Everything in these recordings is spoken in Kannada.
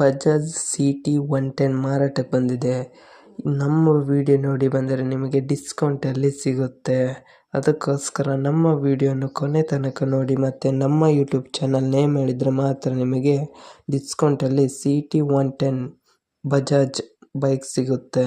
Bajaj C T one ten ಮಾರಾಟಕ್ಕೆ ಬಂದಿದೆ. ನಮ್ಮ ವಿಡಿಯೋ ನೋಡಿ ಬಂದರೆ ನಿಮಗೆ ಡಿಸ್ಕೌಂಟಲ್ಲಿ ಸಿಗುತ್ತೆ. ಅದಕ್ಕೋಸ್ಕರ ನಮ್ಮ ವಿಡಿಯೋನ ಕೊನೆ ತನಕ ನೋಡಿ ಮತ್ತು ನಮ್ಮ ಯೂಟ್ಯೂಬ್ ಚಾನಲ್ ನೇಮ್ ಹೇಳಿದರೆ ಮಾತ್ರ ನಿಮಗೆ ಡಿಸ್ಕೌಂಟಲ್ಲಿ C T one ten Bajaj bike ಸಿಗುತ್ತೆ.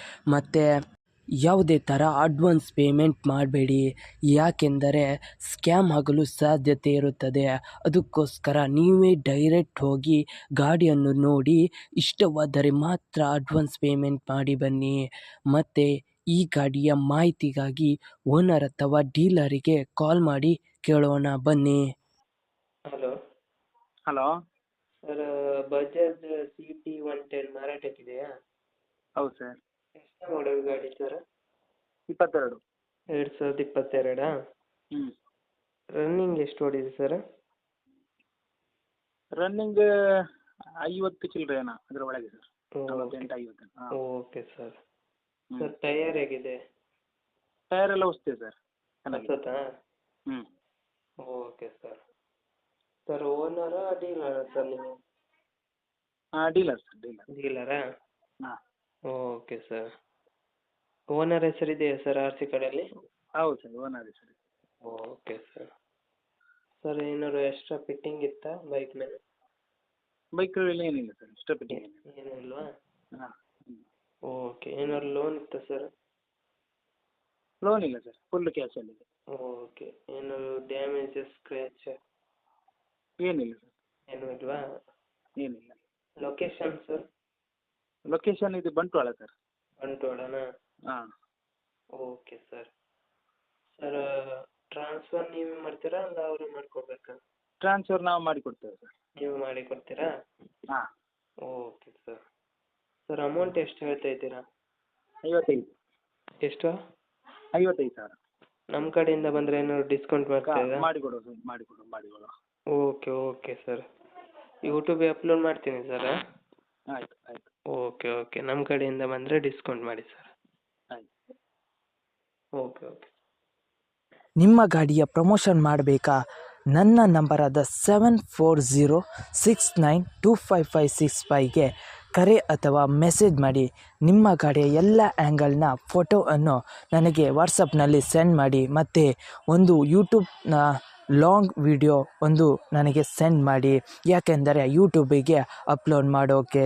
ಮತ್ತು ಯಾವುದೇ ಥರ ಅಡ್ವಾನ್ಸ್ ಪೇಮೆಂಟ್ ಮಾಡಬೇಡಿ. ಯಾಕೆಂದರೆ ಸ್ಕ್ಯಾಮ್ ಆಗಲು ಸಾಧ್ಯತೆ ಇರುತ್ತದೆ. ಅದಕ್ಕೋಸ್ಕರ ನೀವೇ ಡೈರೆಕ್ಟ್ ಹೋಗಿ ಗಾಡಿಯನ್ನು ನೋಡಿ ಇಷ್ಟವಾದರೆ ಮಾತ್ರ ಅಡ್ವಾನ್ಸ್ ಪೇಮೆಂಟ್ ಮಾಡಿ ಬನ್ನಿ. ಮತ್ತು ಈ ಗಾಡಿಯ ಮಾಹಿತಿಗಾಗಿ ಓನರ್ ಅಥವಾ ಡೀಲರಿಗೆ ಕಾಲ್ ಮಾಡಿ ಕೇಳೋಣ ಬನ್ನಿ. Hello hello sir Bajaj C T one ten ಮಾರಾಟಕ್ಕಿದೆಯಾ? ಹೌದು ಸರ್ ಎಷ್ಟು ಮಾಡಲ್ ಗಾಡಿ ಸರ್? ಇಪ್ಪತ್ತೆರಡು. ಎರಡು ಸಾವಿರದ ಇಪ್ಪತ್ತೆರಡಾ? ಹ್ಞೂ ರನ್ನಿಂಗ್ ಎಷ್ಟು ಓಡಿದೆ ಸರ್? ರನ್ನಿಂಗ್ ಐವತ್ತು ಚಿಲ್ಲರೆನಾ ಅದರ ಒಳಗೆ ಸರ್. ನಲವತ್ತೆಂಟು ಐವತ್ತು. ಹಾಂ. Okay sir. ಸರ್ ಟಯರ್ ಹೇಗಿದೆ? ಟೈರ್ ಎಲ್ಲ ಹೊಸ್ತಿದೆ ಸರ್ ಹೊಸತಾ ಹ್ಞೂ ಓಕೆ ಸರ್. ಸರ್ ಓನರಾ ಡೀಲರಾ ಸರ್ ನೀವು? ಹಾಂ ಡೀಲರ್ ಸರ್ ಡೀಲರ್. ಡೀಲರಾ? ಹಾಂ. Okay sir. ಓನರ್ ಹೆಸರು ಇದೆಯಾ ಸರ್ ಆರ್ ಸಿ ಕಾರ್ಡಲ್ಲಿ ಹೌದು ಸರ್ ಓನರ್ ಹೆಸರು ಓಕೆ ಸರ್. ಸರ್ ಏನಾದ್ರು ಎಕ್ಸ್ಟ್ರಾ ಫಿಟ್ಟಿಂಗ್ ಇತ್ತಾ ಬೈಕ್ ಮೇಲೆ? ಬೈಕ್ಗಳಲ್ಲಿ ಏನಿಲ್ಲ ಸರ್ ಎಕ್ಸ್ಟ್ರಾ ಫಿಟ್ಟಿಂಗ್ ಏನೂ ಇಲ್ಲವಾ ಹಾಂ ಓಕೆ ಏನಾದ್ರು ಲೋನ್ ಇತ್ತಾ ಸರ್? ಲೋನ್ ಇಲ್ಲ ಸರ್ ಫುಲ್ ಕ್ಯಾಶಲ್ಲಿದೆ ಓಕೆ ಏನಾದ್ರು ಡ್ಯಾಮೇಜಸ್ ಸ್ಕ್ರ್ಯಾಚ್ ಏನಿಲ್ಲ ಸರ್. ಏನೂ ಇಲ್ವಾ ಏನಿಲ್ಲ. Location sir? ಲೊಕೇಶನ್ ಇದು ಬಂಟ್ವಾಳ ಸರ್ ಬಂಟ್ವಾಳನಾ? ಹಾಂ. ಓಕೆ ಸರ್ ಸರ್ ಟ್ರಾನ್ಸ್ಫರ್ ನೀವೇ ಮಾಡ್ತೀರಾ ಅಲ್ಲ ಅವರೇ ಮಾಡ್ಕೊಡ್ಬೇಕಾ? ಟ್ರಾನ್ಸ್ಫರ್ ನಾವು ಮಾಡಿಕೊಡ್ತೇವೆ ಸರ್ ನೀವು ಮಾಡಿ ಕೊಡ್ತೀರಾ ಹಾಂ. ಓಕೆ ಸರ್ ಸರ್ ಅಮೌಂಟ್ ಎಷ್ಟು ಹೇಳ್ತಾ ಇದ್ದೀರಾ? ಐವತ್ತೈದು. ಎಷ್ಟು? ಐವತ್ತೈದು ಸಾವಿರ. ನಮ್ಮ ಕಡೆಯಿಂದ ಬಂದರೆ ಏನಾದ್ರು ಡಿಸ್ಕೌಂಟ್ ಮಾಡ್ತೀರಾ? ಮಾಡಿಕೊಡುವ ಸರ್ ಮಾಡಿಕೊಡುವ ಮಾಡಿಕೊಡುವ ಓಕೆ ಓಕೆ ಸರ್ ಯೂಟ್ಯೂಬಿಗೆ ಅಪ್ಲೋಡ್ ಮಾಡ್ತೀನಿ ಸರ್ ಆಯಿತು ಆಯಿತು. Okay okay. ನಮ್ಮ ಕಡೆಯಿಂದ ಬಂದರೆ ಡಿಸ್ಕೌಂಟ್ ಮಾಡಿ ಸರ್ ಆಯ್ತು. Okay okay. ನಿಮ್ಮ ಗಾಡಿಯ ಪ್ರಮೋಷನ್ ಮಾಡಬೇಕಾ? ನನ್ನ ನಂಬರಾದ seven four zero six nine two five five six ಫೈವ್ಗೆ ಕರೆ ಅಥವಾ ಮೆಸೇಜ್ ಮಾಡಿ. ನಿಮ್ಮ ಗಾಡಿಯ ಎಲ್ಲ ಆ್ಯಂಗಲ್ನ ಫೋಟೋವನ್ನು ನನಗೆ ವಾಟ್ಸಪ್ನಲ್ಲಿ ಸೆಂಡ್ ಮಾಡಿ ಮತ್ತು ಒಂದು ಯೂಟ್ಯೂಬ್ನ ಲಾಂಗ್ ವಿಡಿಯೋ ಒಂದು ನನಗೆ ಸೆಂಡ್ ಮಾಡಿ. ಯಾಕೆಂದರೆ ಯೂಟ್ಯೂಬಿಗೆ ಅಪ್ಲೋಡ್ ಮಾಡೋಕೆ